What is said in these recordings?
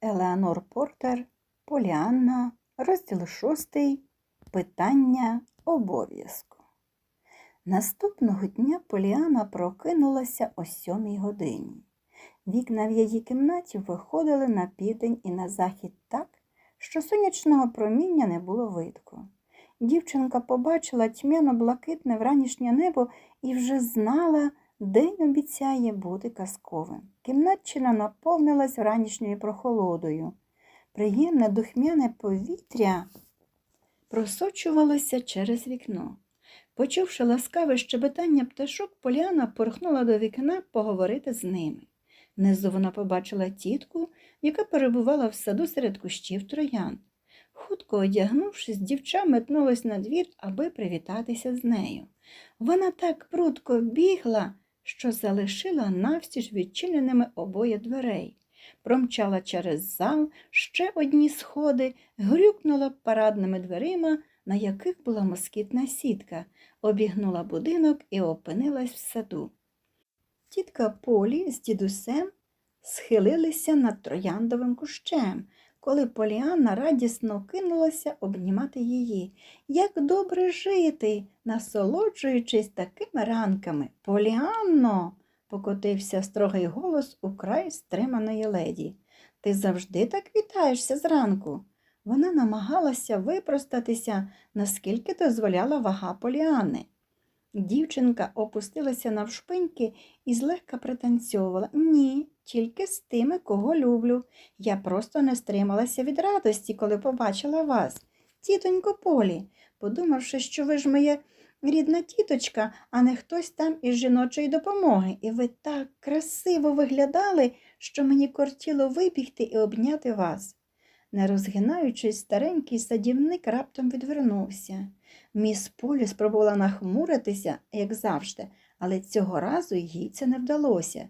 Елеонор Портер, Поліанна, розділ шостий. Питання обов'язку. Наступного дня Поліана прокинулася о сьомій годині. Вікна в її кімнаті виходили на південь і на захід так, що сонячного проміння не було видко. Дівчинка побачила тьмяно-блакитне вранішнє небо і вже знала, день обіцяє бути казковим. Кімнатчина наповнилась вранішньою прохолодою. Приємне духмяне повітря просочувалося через вікно. Почувши ласкаве щебетання пташок, Поліана порхнула до вікна поговорити з ними. Внизу вона побачила тітку, яка перебувала в саду серед кущів троян. Хутко одягнувшись, дівча метнулась на двір, аби привітатися з нею. Вона так прудко бігла, що залишила навстіж відчиненими обоє дверей. Промчала через зал ще одні сходи, грюкнула парадними дверима, на яких була москітна сітка, обігнула будинок і опинилась в саду. Тітка Полі з дідусем схилилися над трояндовим кущем, коли Поліанна радісно кинулася обнімати її. Як добре жити, насолоджуючись такими ранками. Поліанно, покотився строгий голос у край стриманої леді. Ти завжди так вітаєшся зранку. Вона намагалася випростатися, наскільки дозволяла вага Поліани. Дівчинка опустилася навшпиньки і злегка пританцьовувала. Ні, тільки з тими, кого люблю. Я просто не стрималася від радості, коли побачила вас. Тітонько Полі, подумавши, що ви ж моя рідна тіточка, а не хтось там із жіночої допомоги. І ви так красиво виглядали, що мені кортіло вибігти і обняти вас. Не розгинаючись, старенький садівник раптом відвернувся. Міс Полі спробувала нахмуритися, як завжди, але цього разу їй це не вдалося.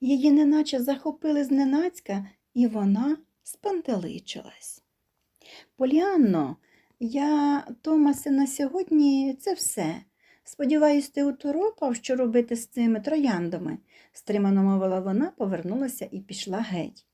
Її неначе захопили зненацька, і вона спантеличилась. Поліанно, я, Томасе, на сьогодні це все. Сподіваюсь, ти уторопав, що робити з цими трояндами, стримано мовила вона, повернулася і пішла геть.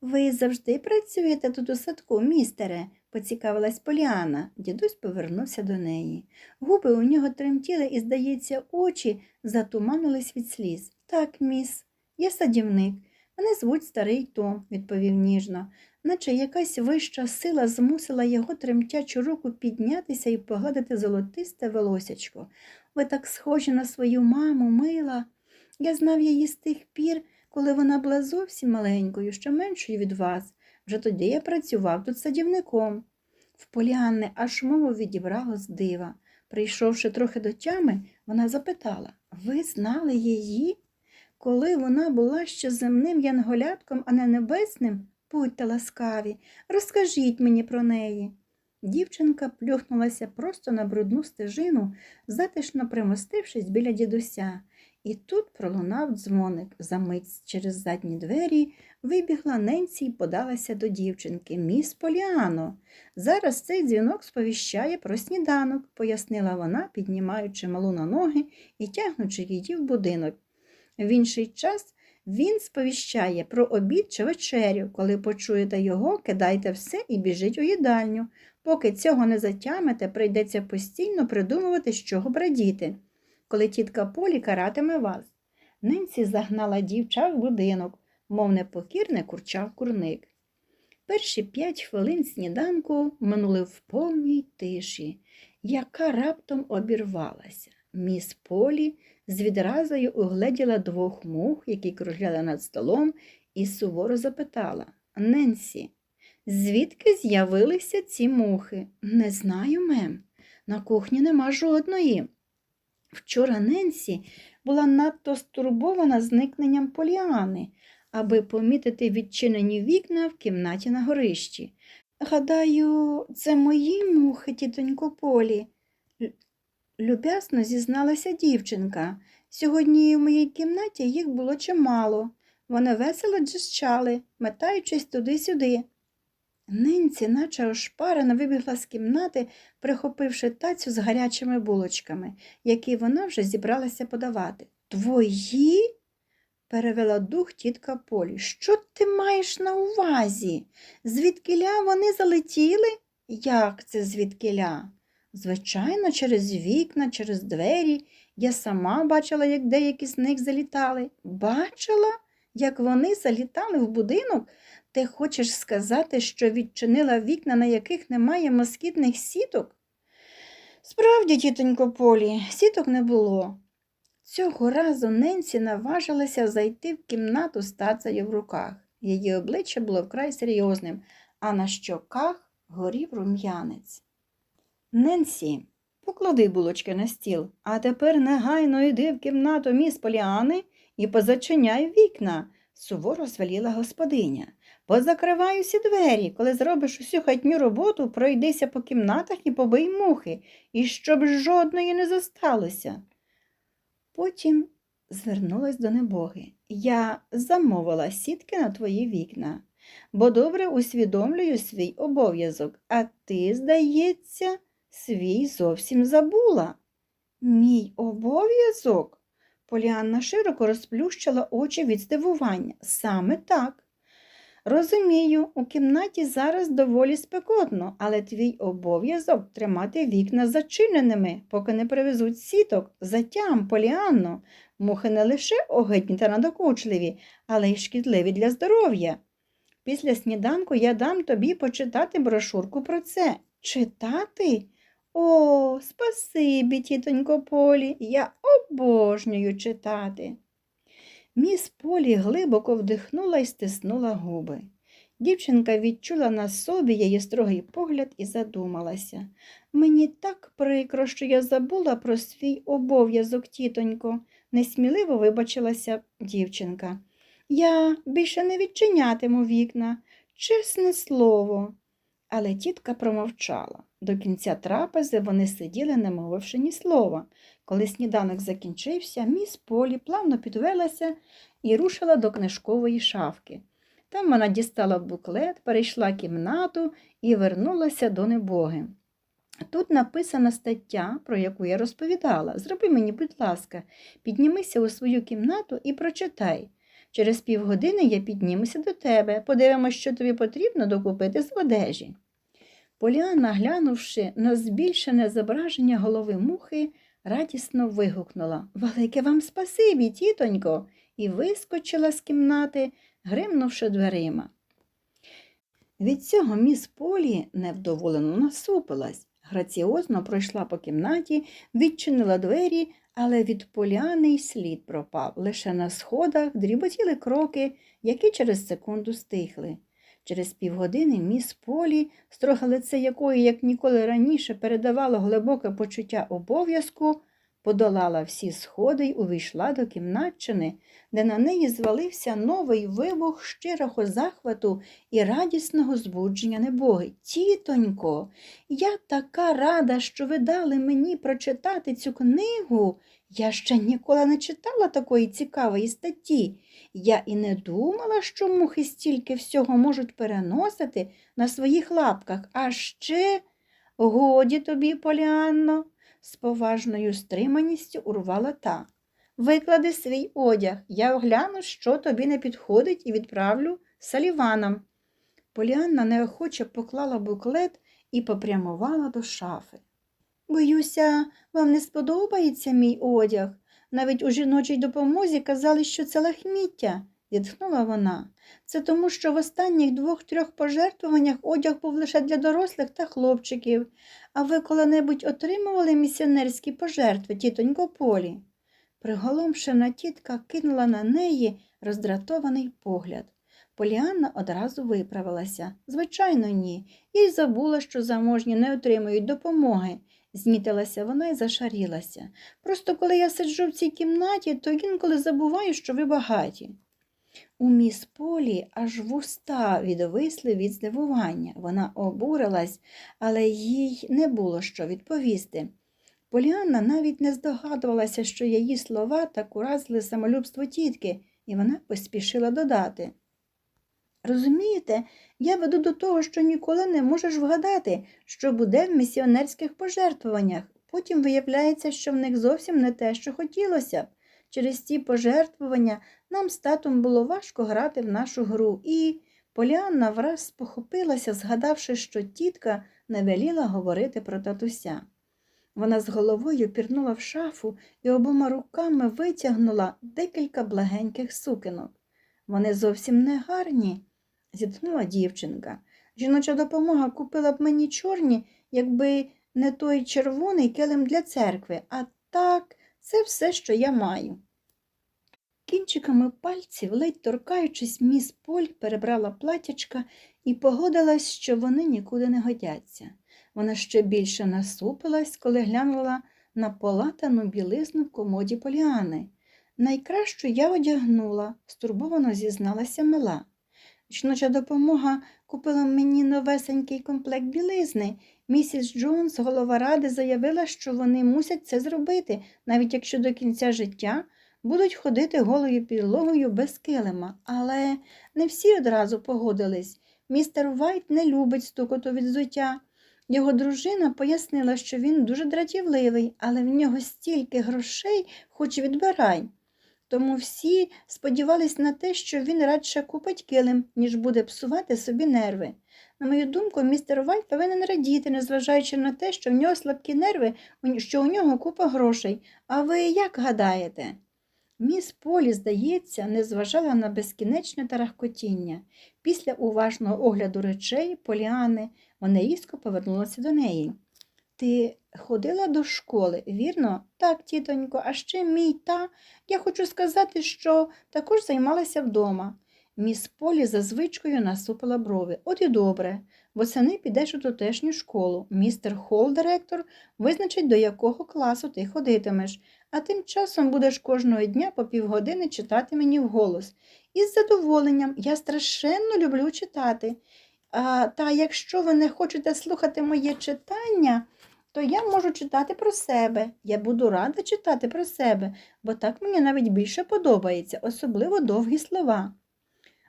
Ви завжди працюєте тут у садку, містере, поцікавилась Поліана. Дідусь повернувся до неї. Губи у нього тремтіли і, здається, очі затуманились від сліз. Так, міс, я садівник. Мене звуть старий Том, відповів ніжно, наче якась вища сила змусила його тремтячу руку піднятися і погладити золотисте волосячко. Ви так схожі на свою маму, мила. Я знав її з тих пір, коли вона була зовсім маленькою, ще меншою від вас. Вже тоді я працював тут садівником. В Поліанни аж мову відібрало з дива. Прийшовши трохи до тями, вона запитала Ви знали її? Коли вона була ще земним янголятком, а не небесним, будьте ласкаві, розкажіть мені про неї. Дівчинка плюхнулася просто на брудну стежину, затишно примостившись біля дідуся. І тут пролунав дзвоник. Замить через задні двері вибігла Ненсі і подалася до дівчинки. Міс Поліано. Зараз цей дзвінок сповіщає про сніданок, пояснила вона, піднімаючи малу на ноги і тягнучи її в будинок. В інший час він сповіщає про обід чи вечерю. Коли почуєте його, кидайте все і біжіть у їдальню. Поки цього не затямите, прийдеться постійно придумувати, з чого брадіти коли тітка Полі каратиме вас. Ненсі загнала дівча в будинок, мов непокірне курчав курник. Перші п'ять хвилин сніданку минули в повній тиші, яка раптом обірвалася. Міс Полі з відразою угледіла двох мух, які кружляли над столом, і суворо запитала Ненсі, звідки з'явилися ці мухи? Не знаю, мем. На кухні нема жодної. Вчора Ненсі була надто стурбована зникненням Поліани, аби помітити відчинені вікна в кімнаті на горищі. Гадаю, це мої мухи, тітонько Полі. Люб'ясно зізналася дівчинка. Сьогодні в моїй кімнаті їх було чимало. Вони весело джищали, метаючись туди-сюди. Нинці, наче ошпарена, вибігла з кімнати, прихопивши тацю з гарячими булочками, які вона вже зібралася подавати. Твої? перевела дух тітка Полі. Що ти маєш на увазі? Звідкиля вони залетіли? Як це звідкиля? Звичайно, через вікна, через двері. Я сама бачила, як деякі з них залітали. Бачила, як вони залітали в будинок? Ти хочеш сказати, що відчинила вікна, на яких немає москітних сіток? Справді, тітонько Полі, сіток не було. Цього разу Ненсі наважилася зайти в кімнату з тацею в руках. Її обличчя було вкрай серйозним, а на щоках горів рум'янець. Ненсі, поклади булочки на стіл, а тепер негайно йди в кімнату міс Поліани і позачиняй вікна, суворо звеліла господиня. Позакривай усі двері, коли зробиш усю хатню роботу, пройдися по кімнатах і побий мухи, і щоб жодної не зосталося. Потім звернулась до небоги. Я замовила сітки на твої вікна, бо добре усвідомлюю свій обов'язок, а ти, здається, свій зовсім забула. Мій обов'язок? Поліанна широко розплющила очі від здивування. Саме так. Розумію, у кімнаті зараз доволі спекотно, але твій обов'язок тримати вікна зачиненими, поки не привезуть сіток, затям, Поліанно. Мухи не лише огидні та надокучливі, але й шкідливі для здоров'я. Після сніданку я дам тобі почитати брошурку про це. Читати? О, спасибі, тітонько Полі, я обожнюю читати. Міс Полі глибоко вдихнула і стиснула губи. Дівчинка відчула на собі її строгий погляд і задумалася. Мені так прикро, що я забула про свій обов'язок, тітонько, несміливо вибачилася дівчинка. Я більше не відчинятиму вікна, чесне слово. Але тітка промовчала. До кінця трапези вони сиділи, не мовивши ні слова. Коли сніданок закінчився, міс Полі плавно підвелася і рушила до книжкової шафки. Там вона дістала буклет, перейшла кімнату і вернулася до небоги. Тут написана стаття, про яку я розповідала. Зроби мені, будь ласка, піднімися у свою кімнату і прочитай. Через півгодини я піднімуся до тебе, подивимося, що тобі потрібно докупити з одежі. Поліана, глянувши на збільшене зображення голови мухи, радісно вигукнула Велике вам спасибі, тітонько, і вискочила з кімнати, гримнувши дверима. Від цього міс Полі невдоволено насупилась, граціозно пройшла по кімнаті, відчинила двері, але від поляни й слід пропав. Лише на сходах дріботіли кроки, які через секунду стихли. Через півгодини міс Полі, строге лице якої, як ніколи раніше, передавало глибоке почуття обов'язку, подолала всі сходи й увійшла до кімнатчини, де на неї звалився новий вибух щирого захвату і радісного збудження небоги. Тітонько, я така рада, що ви дали мені прочитати цю книгу. Я ще ніколи не читала такої цікавої статті. Я і не думала, що мухи стільки всього можуть переносити на своїх лапках, а ще годі тобі, Поліанно, з поважною стриманістю урвала та. Виклади свій одяг, я огляну, що тобі не підходить, і відправлю саліванам. Поліанна неохоче поклала буклет і попрямувала до шафи. Боюся, вам не сподобається мій одяг. Навіть у жіночій допомозі казали, що це лахміття, зітхнула вона. Це тому, що в останніх двох-трьох пожертвуваннях одяг був лише для дорослих та хлопчиків. А ви коли-небудь отримували місіонерські пожертви, тітонько Полі? Приголомшена тітка кинула на неї роздратований погляд. Поліанна одразу виправилася. Звичайно, ні. Я й забула, що заможні не отримують допомоги. Змітилася вона і зашарілася. Просто коли я сиджу в цій кімнаті, то інколи забуваю, що ви багаті. У міс Полі аж вуста відвисли від здивування. Вона обурилась, але їй не було що відповісти. Поліанна навіть не здогадувалася, що її слова так уразили самолюбство тітки, і вона поспішила додати. Розумієте, я веду до того, що ніколи не можеш вгадати, що буде в місіонерських пожертвуваннях. Потім виявляється, що в них зовсім не те, що хотілося б. Через ці пожертвування Нам з татом було важко грати в нашу гру, і Поліанна враз спохопилася, згадавши, що тітка не веліла говорити про татуся. Вона з головою пірнула в шафу і обома руками витягнула декілька благеньких сукенок. Вони зовсім не гарні, зітхнула дівчинка. Жіноча допомога купила б мені чорні, якби не той червоний килим для церкви, а так, це все, що я маю. Кінчиками пальців, ледь торкаючись, міс Поль перебрала платячка і погодилась, що вони нікуди не годяться. Вона ще більше насупилась, коли глянула на полатану білизну в комоді Поліани. Найкращу я одягнула, стурбовано зізналася мала. Жіноча допомога купила мені новесенький комплект білизни. Місіс Джонс, голова ради, заявила, що вони мусять це зробити, навіть якщо до кінця життя будуть ходити голою підлогою без килима. Але не всі одразу погодились. Містер Вайт не любить стукоту від взуття. Його дружина пояснила, що він дуже дратівливий, але в нього стільки грошей, хоч відбирай. Тому всі сподівались на те, що він радше купить килим, ніж буде псувати собі нерви. На мою думку, містер Вайт повинен радіти, незважаючи на те, що в нього слабкі нерви, що у нього купа грошей. А ви як гадаєте? Міс Полі, здається, не зважала на безкінечне тарахкотіння. Після уважного огляду речей Поліани вона різко повернулася до неї. Ти ходила до школи, вірно? Так, тітонько, а ще мій та. Я хочу сказати, що також займалася вдома. Міс Полі за звичкою насупила брови. От і добре. Восени підеш у тутешню школу. Містер Холл, директор, визначить, до якого класу ти ходитимеш, а тим часом будеш кожного дня по півгодини читати мені вголос. Із задоволенням я страшенно люблю читати. А, та якщо ви не хочете слухати моє читання, то я можу читати про себе. Я буду рада читати про себе, бо так мені навіть більше подобається, особливо довгі слова.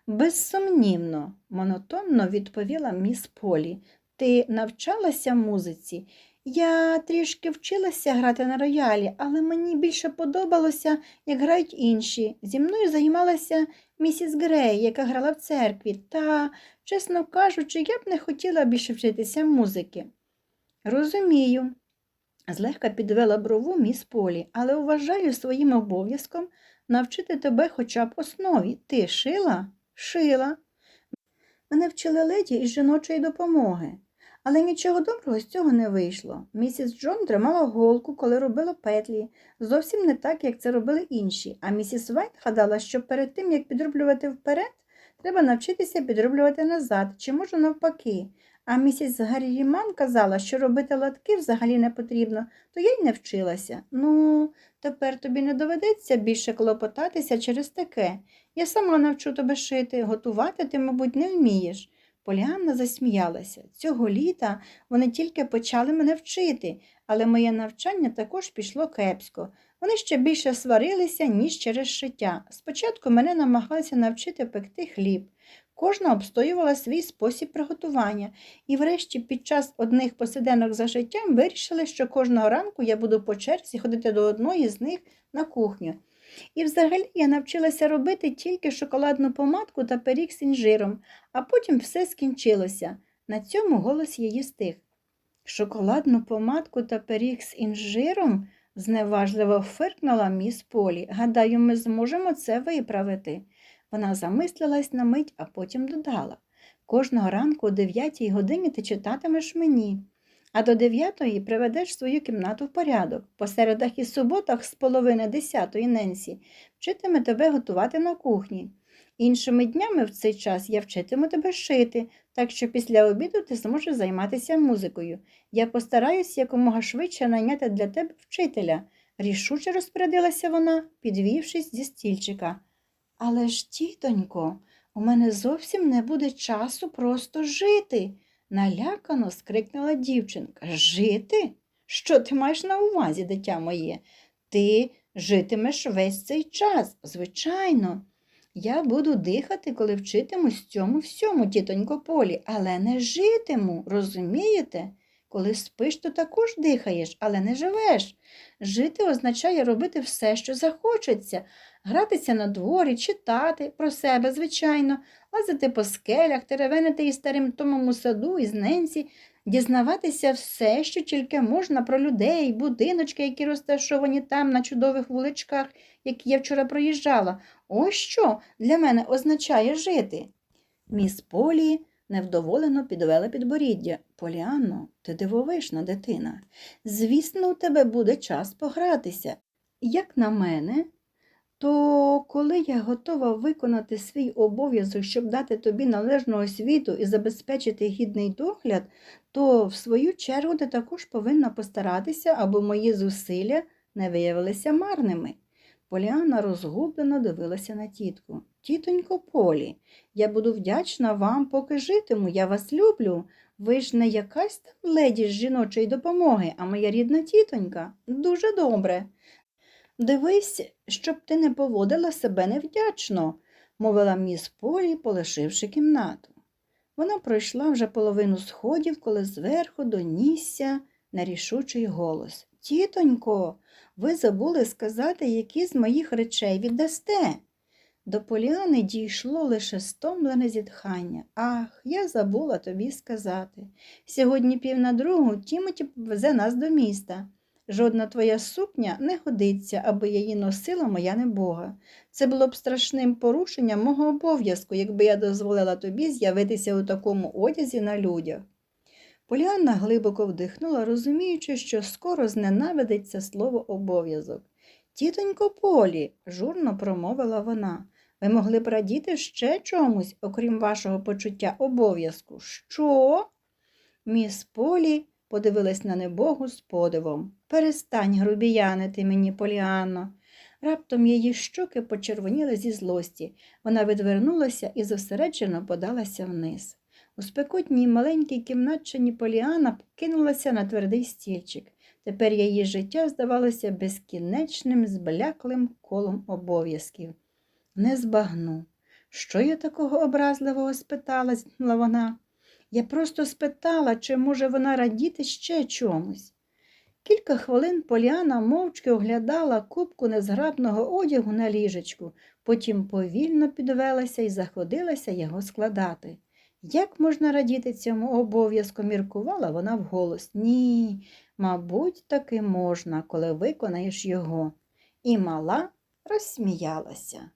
Безсумнівно, монотонно відповіла міс Полі. Ти навчалася музиці? Я трішки вчилася грати на роялі, але мені більше подобалося, як грають інші. Зі мною займалася місіс Грей, яка грала в церкві, та, чесно кажучи, я б не хотіла більше вчитися музики. Розумію, злегка підвела брову міс Полі, але вважаю своїм обов'язком навчити тебе хоча б основі. Ти шила? Шила. Мене вчили леді із жіночої допомоги. Але нічого доброго з цього не вийшло. Місіс Джон тримала голку, коли робила петлі, зовсім не так, як це робили інші, а місіс Вайт гадала, що перед тим, як підроблювати вперед, треба навчитися підроблювати назад, чи може навпаки. А місіс Гарріман казала, що робити латки взагалі не потрібно, то я й не вчилася. Ну, тепер тобі не доведеться більше клопотатися через таке. Я сама навчу тебе шити, готувати ти, мабуть, не вмієш. Поліанна засміялася. Цього літа вони тільки почали мене вчити, але моє навчання також пішло кепсько. Вони ще більше сварилися, ніж через шиття. Спочатку мене намагалися навчити пекти хліб. Кожна обстоювала свій спосіб приготування, і врешті під час одних посиденок за життям вирішили, що кожного ранку я буду по черзі ходити до одної з них на кухню. І взагалі я навчилася робити тільки шоколадну помадку та пиріг з інжиром, а потім все скінчилося. На цьому голос її стих. Шоколадну помадку та пиріг з інжиром? зневажливо фиркнула міс Полі. Гадаю, ми зможемо це виправити. Вона замислилась на мить, а потім додала. Кожного ранку о 9 годині ти читатимеш мені, а до 9 приведеш свою кімнату в порядок. По середах і суботах з половини 10 Ненсі вчитиме тебе готувати на кухні. Іншими днями в цей час я вчитиму тебе шити, так що після обіду ти зможеш займатися музикою. Я постараюсь якомога швидше найняти для тебе вчителя, рішуче розпорядилася вона, підвівшись зі стільчика. Але ж, тітонько, у мене зовсім не буде часу просто жити, налякано скрикнула дівчинка. Жити? Що ти маєш на увазі, дитя моє? Ти житимеш весь цей час, звичайно. Я буду дихати, коли вчитимусь цьому всьому, тітонько Полі, але не житиму, розумієте? Коли спиш, то також дихаєш, але не живеш. Жити означає робити все, що захочеться, гратися на дворі, читати про себе, звичайно, лазити по скелях, теревенити із старим Томом у саду, із Ненсі, дізнаватися все, що тільки можна про людей, будиночки, які розташовані там на чудових вуличках, які я вчора проїжджала. Ось що для мене означає жити. Міс Полі невдоволено підвела підборіддя. Поліанно, ти дивовишна дитина. Звісно, у тебе буде час погратися. Як на мене, то коли я готова виконати свій обов'язок, щоб дати тобі належну освіту і забезпечити гідний догляд, то в свою чергу ти також повинна постаратися, аби мої зусилля не виявилися марними. Поліана розгублено дивилася на тітку. Тітонько Полі, я буду вдячна вам, поки житиму, я вас люблю. Ви ж не якась там леді з жіночої допомоги, а моя рідна тітонька. Дуже добре. Дивись, щоб ти не поводила себе невдячно, мовила міс Полі, полишивши кімнату. Вона пройшла вже половину сходів, коли зверху донісся нерішучий голос. Тітонько, ви забули сказати, які з моїх речей віддасте. До Поліани дійшло лише стомлене зітхання. Ах, я забула тобі сказати. Сьогодні пів на другу Тімоті повезе нас до міста. Жодна твоя сукня не годиться, аби її носила моя небога. Це було б страшним порушенням мого обов'язку, якби я дозволила тобі з'явитися у такому одязі на людях. Поліанна глибоко вдихнула, розуміючи, що скоро зненавидить це слово обов'язок. Тітонько Полі, журно промовила вона, ви могли б радіти ще чомусь, окрім вашого почуття обов'язку. Що? Міс Полі подивилась на небогу з подивом. Перестань грубіянити мені, Поліанно. Раптом її щоки почервоніли зі злості. Вона відвернулася і зосереджено подалася вниз. У спекотній маленькій кімнатчині Поліана кинулася на твердий стільчик. Тепер її життя здавалося безкінечним, збляклим колом обов'язків. Не збагну. Що я такого образливого спитала, зітхнула вона. Я просто спитала, чи може вона радіти ще чомусь. Кілька хвилин Поліана мовчки оглядала кубку незграбного одягу на ліжечку, потім повільно підвелася і заходилася його складати. Як можна радіти цьому обов'язку, міркувала вона вголос. Ні, мабуть, таки можна, коли виконаєш його. І мала розсміялася.